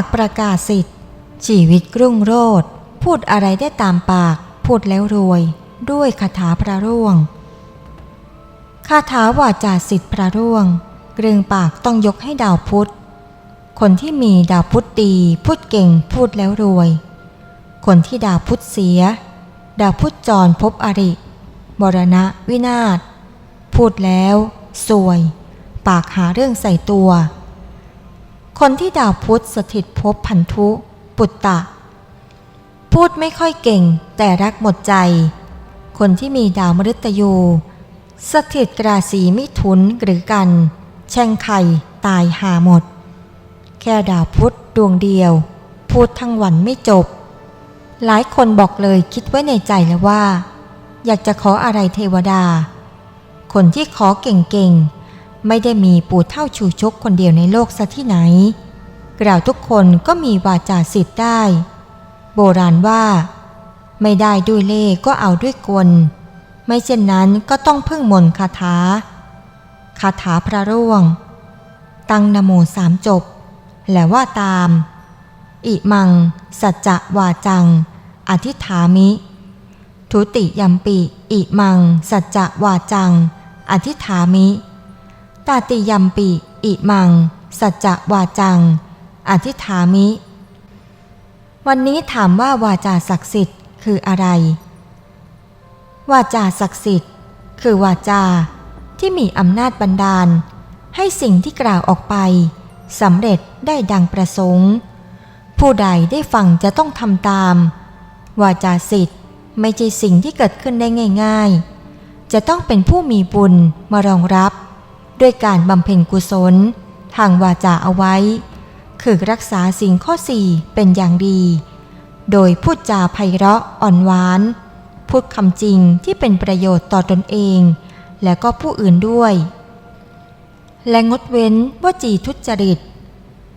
ากประกาศสิทธิ์ ชีวิตรุ่งโรจน์พูดอะไรได้ตามปาก พูดแล้วรวย ด้วยคาถาพระร่วงคาถาวาจาสิทธิ์พระร่วงเรื่องปากต้องยกให้ดาวพุธ คนที่มีดาวพุธดี พูดเก่งพูดแล้วรวย คนที่ดาวพุธเสีย ดาวพุธจรพบอริมรณะวินาศพูดแล้ว สวย ปากหาเรื่องใส่ตัว คนที่ดาวพุธสถิตภพพันธุ ปุตตะ พูดไม่ค่อยเก่งแต่รักหมดใจ คนที่มีดาวมฤตยู สถิตราศีมิถุนหรือกัน แช่งไข่ตายหาหมด แค่ดาวพุธดวงเดียว พูดทั้งวันไม่จบ หลายคนบอกเลยคิดไว้ในใจแล้วว่า อยากจะขออะไรเทวดา คนที่ขอเก่งๆ ไม่ได้มีปู่เท่าชูชกคนเดียวในโลกซะที่ไหน เราทุกคนก็มีวาจาสิทธิ์ได้ โบราณว่า ไม่ได้ด้วยเล่ก็เอาด้วยกล ไม่เช่นนั้นก็ต้องพึ่งมนคาถา คาถาพระร่วง ตั้งนโมสามจบ และว่าตาม อิมัง สัจจะวาจัง อธิษฐามิ ทุติยัมปิ อิมัง สัจจะวาจัง อธิษฐามิ ตาติยัมปิอิมัง สัจจะวาจัง อธิษฐามิ วันนี้ถามว่าวาจาศักดิ์สิทธิ์คืออะไร วาจาศักดิ์สิทธิ์ คือวาจาที่มีอำนาจบันดาล ให้สิ่งที่กล่าวออกไปสำเร็จได้ดังประสงค์ ผู้ใดได้ฟังจะต้องทำตาม วาจาสิทธิ์ไม่ใช่สิ่งที่เกิดขึ้นได้ง่าย ๆ จะต้องเป็นผู้มีบุญมารองรับ ด้วยการบำเพ็ญกุศล ทางวาจาเอาไว้ คือรักษาสิ่งข้อสี่เป็นอย่างดี โดยพูดจาไพเราะอ่อนหวาน พูดคำจริงที่เป็นประโยชน์ต่อตนเอง และก็ผู้อื่นด้วย และงดเว้นวจีทุจริต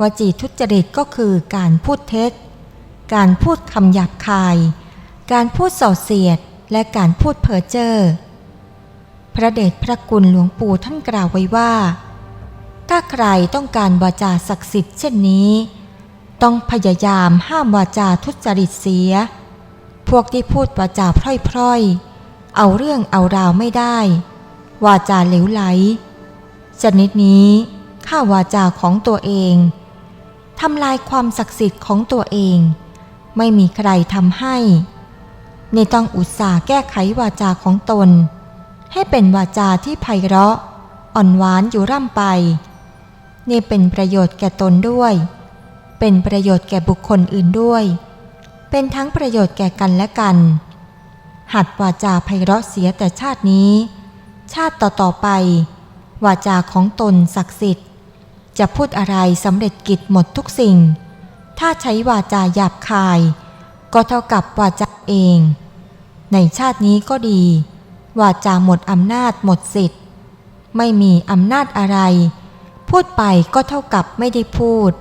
วจีทุจริตก็คือการพูดเท็จ การพูดคำหยาบคาย การพูดส่อเสียด และการพูดเพ้อเจ้อ พระเดชพระคุณหลวงปู่ท่านกล่าวไว้ว่า ถ้าใครต้องการวาจาศักดิ์สิทธิ์เช่นนี้ ต้องพยายามห้ามวาจาทุจริตเสีย พวกที่พูดวาจาพร่อยๆ เอาเรื่องเอาราวไม่ได้ วาจาเหลวไหล ชนิดนี้ฆ่าวาจาของตัวเองทำลายความศักดิ์สิทธิ์ของตัวเอง ไม่มีใครทำให้ ในต้องอุตส่าห์แก้ไขวาจาของตน ให้เป็นวาจาที่ไพเราะ อ่อนหวานอยู่ร่ำไป นี่เป็นประโยชน์แก่ตนด้วย เป็นประโยชน์แก่บุคคลอื่นด้วย เป็นทั้งประโยชน์แก่กันและกัน หัดวาจาไพเราะเสียแต่ชาตินี้ ชาติต่อๆไป วาจาของตนศักดิ์สิทธิ์ จะพูดอะไรสำเร็จกิจหมดทุกสิ่ง ถ้าใช้วาจาหยาบคาย ก็เท่ากับวาจาเอง ในชาตินี้ก็ดี วาจาหมดอำนาจหมดสิทธิ์ ไม่มีอำนาจอะไร พูดไปก็เท่ากับไม่ได้พูด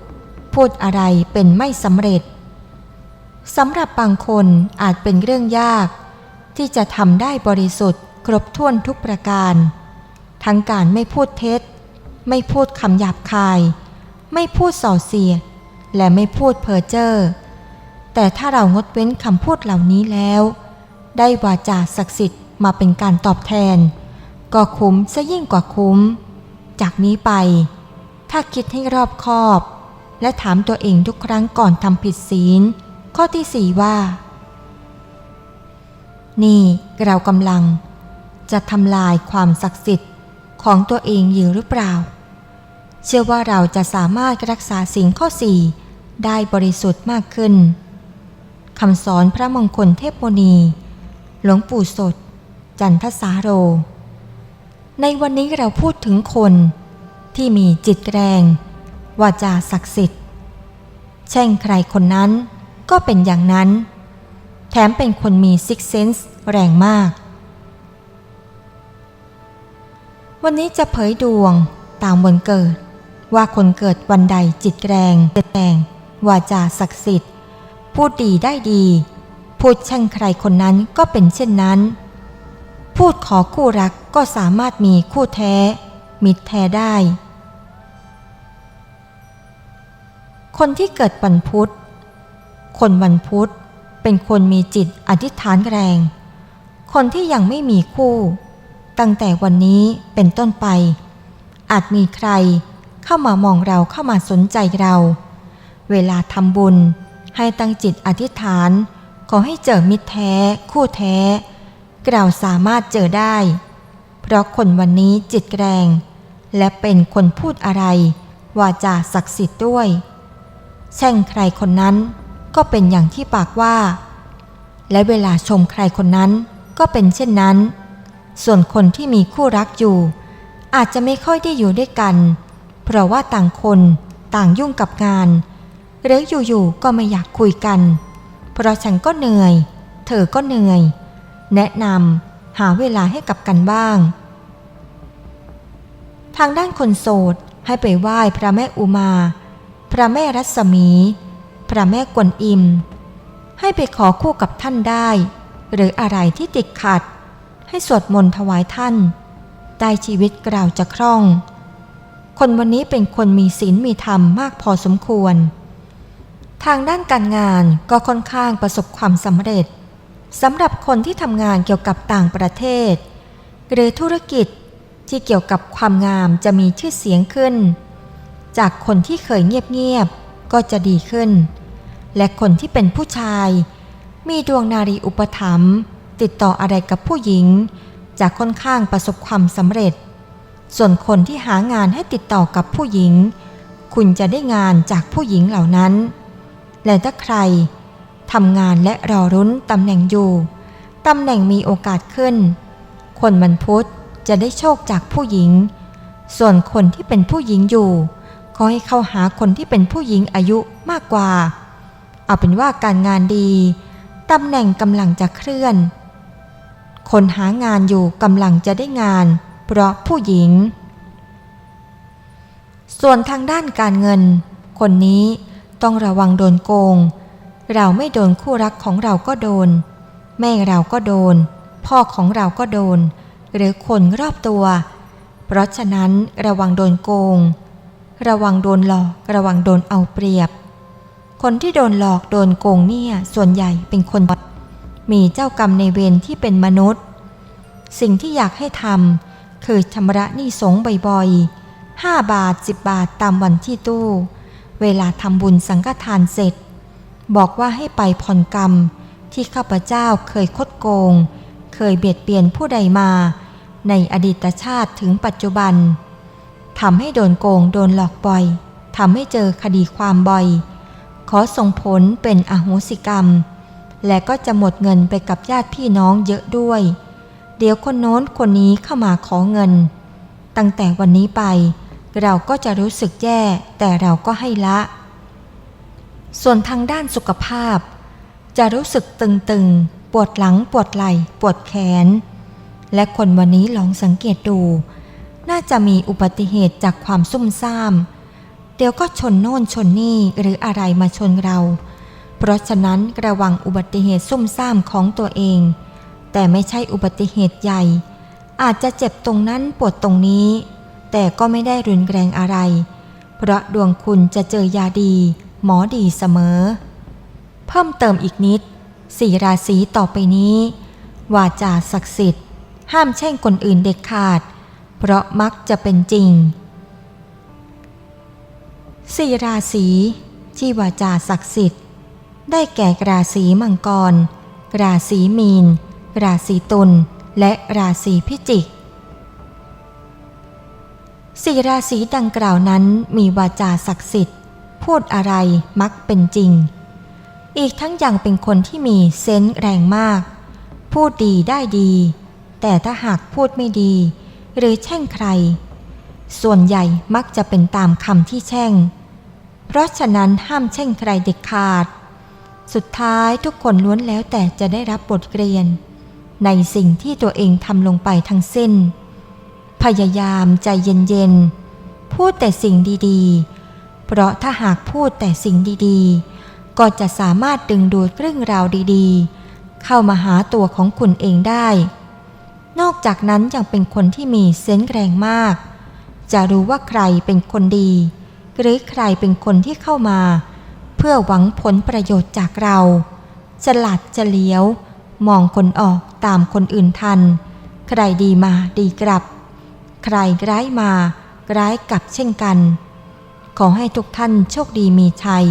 พูดอะไรเป็นไม่สำเร็จสำหรับบางคนอาจเป็นเรื่องยาก ที่จะทำได้บริสุทธิ์ ครบถ้วนทุกประการ ทั้งการไม่พูดเท็จ ไม่พูดคำหยาบคาย ไม่พูดส่อเสียด และไม่พูดเพ้อเจ้อแต่ถ้าเรางดเว้นคำพูดเหล่านี้แล้ว ได้วาจาศักดิ์สิทธิ์ มาเป็นการตอบแทน ก็คุ้มซะยิ่งกว่าคุ้ม จากนี้ไป ถ้าคิดให้รอบคอบ และถามตัวเองทุกครั้งก่อนทำผิดศีล ข้อที่สี่ว่า นี่เรากำลัง จะทำลายความศักดิ์สิทธิ์ของตัวเองอยู่หรือเปล่า เชื่อว่าเราจะสามารถรักษาสิ่งข้อสี่ได้บริสุทธิ์มากขึ้นคำสอนพระมงคลเทพโมนี หลวงปู่สด จันทสาโร ในวันนี้เราพูดถึงคนที่มีจิตแรง วาจาศักดิ์สิทธิ์ แช่งใครคนนั้นก็เป็นอย่างนั้น แถมเป็นคนมีซิกเซนส์แรงมาก วันนี้จะเผยดวงตามวันเกิด ว่าคนเกิดวันใดจิตแรงแรงวาจาศักดิ์สิทธิ์ พูดดีได้ดี พูดแช่งใครคนนั้นก็เป็นเช่นนั้น พูดขอคู่รักก็สามารถมีคู่แท้ มิตรแท้ได้ คนที่เกิดวันพุธ คนวันพุธเป็นคนมีจิตอธิษฐานแรง คนที่ยังไม่มีคู่ ตั้งแต่วันนี้เป็นต้นไป อาจมีใครเข้ามามองเราเข้ามาสนใจเรา เวลาทำบุญให้ตั้งจิตอธิษฐาน ขอให้เจอมิตรแท้ คู่แท้ เราสามารถเจอได้ เพราะคนวันนี้จิตแรง และเป็นคนพูดอะไร วาจาศักดิ์สิทธิ์ด้วย แช่งใครคนนั้นก็เป็นอย่างที่ปากว่า และเวลาชมใครคนนั้นก็เป็นเช่นนั้น ส่วนคนที่มีคู่รักอยู่ อาจจะไม่ค่อยได้อยู่ด้วยกัน เพราะว่าต่างคนต่างยุ่งกับงาน หรืออยู่ๆก็ไม่อยากคุยกัน เพราะฉันก็เหนื่อย เธอก็เหนื่อย แนะนำหาเวลาให้กับกันบ้าง ทางด้านคนโสดให้ไปไหว้พระแม่อุมา พระแม่รัศมี พระแม่กวนอิม ให้ไปขอคู่กับท่านได้ หรืออะไรที่ติดขัด ให้สวดมนต์ถวายท่านได้ชีวิตกล่าวจะคล่อง คนวันนี้เป็นคนมีศีลมีธรรมมากพอสมควร ทางด้านการงานก็ค่อนข้างประสบความสำเร็จ สำหรับคนที่ทำงานเกี่ยวกับต่างประเทศ หรือธุรกิจที่เกี่ยวกับความงามจะมีชื่อเสียงขึ้น จากคนที่เคยเงียบๆก็จะดีขึ้น และคนที่เป็นผู้ชาย มีดวงนารีอุปถัมภ์ติดต่ออะไรกับผู้หญิง จะค่อนข้างประสบความสำเร็จ ส่วนคนที่หางานให้ติดต่อกับผู้หญิง คุณจะได้งานจากผู้หญิงเหล่านั้น และถ้าใคร ทำงานและรอรุ้นตำแหน่งอยู่ ตำแหน่งมีโอกาสขึ้น คนมันพุธจะได้โชคจากผู้หญิง ส่วนคนที่เป็นผู้หญิงอยู่ ก็ให้เข้าหาคนที่เป็นผู้หญิงอายุมากกว่า เอาเป็นว่าการงานดี ตำแหน่งกำลังจะเคลื่อน คนหางานอยู่กำลังจะได้งาน เพราะผู้หญิง ส่วนทางด้านการเงิน คนนี้ต้องระวังโดนโกง เราไม่โดนคู่รักของเราก็โดน แม่เราก็โดน พ่อของเราก็โดน หรือคนรอบตัว เพราะฉะนั้นระวังโดนโกง ระวังโดนหลอกระวังโดนเอาเปรียบ คนที่โดนหลอกโดนโกงเนี่ยส่วนใหญ่เป็นคนมีเจ้ากรรมในเวรที่เป็นมนุษย์ สิ่งที่อยากให้ทำคือชำระหนี้สงบ่อยๆ5บาท 10 บาทตามวันที่ตู้ เวลาทำบุญสังฆทานเสร็จ บอกว่าให้ไปผ่อนกรรม ที่ข้าพเจ้าเคยคดโกง เคยเบียดเบียนผู้ใดมา ในอดีตชาติถึงปัจจุบันทำให้โดนโกงโดนหลอกบ่อยทำให้เจอคดีความบ่อย ขอส่งผลเป็นอโหสิกรรม และก็จะหมดเงินไปกับญาติพี่น้องเยอะด้วย เดี๋ยวคนโน้นคนนี้เข้ามาขอเงิน ตั้งแต่วันนี้ไป เราก็จะรู้สึกแย่แต่เราก็ให้ละ ส่วนทางด้านสุขภาพ จะรู้สึกตึงๆ ปวดหลังปวดไหล่ ปวดแขน และคนวันนี้ลองสังเกตดู น่าจะมีอุบัติเหตุจากความซุ่มซ่าม เดี๋ยวก็ชนโน่นชนนี่หรืออะไรมาชนเรา เพราะฉะนั้นระวังอุบัติเหตุซุ่มซ่ามของตัวเอง แต่ไม่ใช่อุบัติเหตุใหญ่ อาจจะเจ็บตรงนั้นปวดตรงนี้ แต่ก็ไม่ได้รุนแรงอะไร เพราะดวงคุณจะเจอยาดี หมอดีเสมอ เพิ่มเติมอีกนิดสี่ราศีต่อไปนี้ วาจาศักดิ์สิทธิ์ ห้ามแช่งคนอื่นเด็ดขาด เพราะมักจะเป็นจริงสี่ราศีที่วาจาศักดิ์สิทธิ์ ได้แก่ราศีมังกร ราศีมีน ราศีตุลและราศีพิจิกสี่ราศีดังกล่าวนั้นมีวาจาศักดิ์สิทธิ์ พูดอะไรมักเป็นจริง อีกทั้งยังเป็นคนที่มีเซนส์แรงมาก พูดดีได้ดี แต่ถ้าหากพูดไม่ดี หรือแช่งใคร ส่วนใหญ่มักจะเป็นตามคำที่แช่ง เพราะฉะนั้นห้ามแช่งใครเด็ดขาด สุดท้ายทุกคนล้วนแล้วแต่จะได้รับบทเรียน ในสิ่งที่ตัวเองทำลงไปทั้งสิ้น พยายามใจเย็นๆ พูดแต่สิ่งดีๆ เพราะถ้าหากพูดแต่สิ่งดีๆ ก็จะสามารถดึงดูดเรื่องราวดีๆ เข้ามาหาตัวของคุณเองได้ นอกจากนั้นยังเป็นคนที่มีเซนส์แรงมาก จะรู้ว่าใครเป็นคนดี หรือใครเป็นคนที่เข้ามา เพื่อหวังผลประโยชน์จากเรา ฉลาดเฉลียว มองคนออกตามคนอื่นทัน ใครดีมาดีกลับ ใครร้ายมาร้ายกลับเช่นกัน ขอให้ทุกท่านโชคดีมีชัย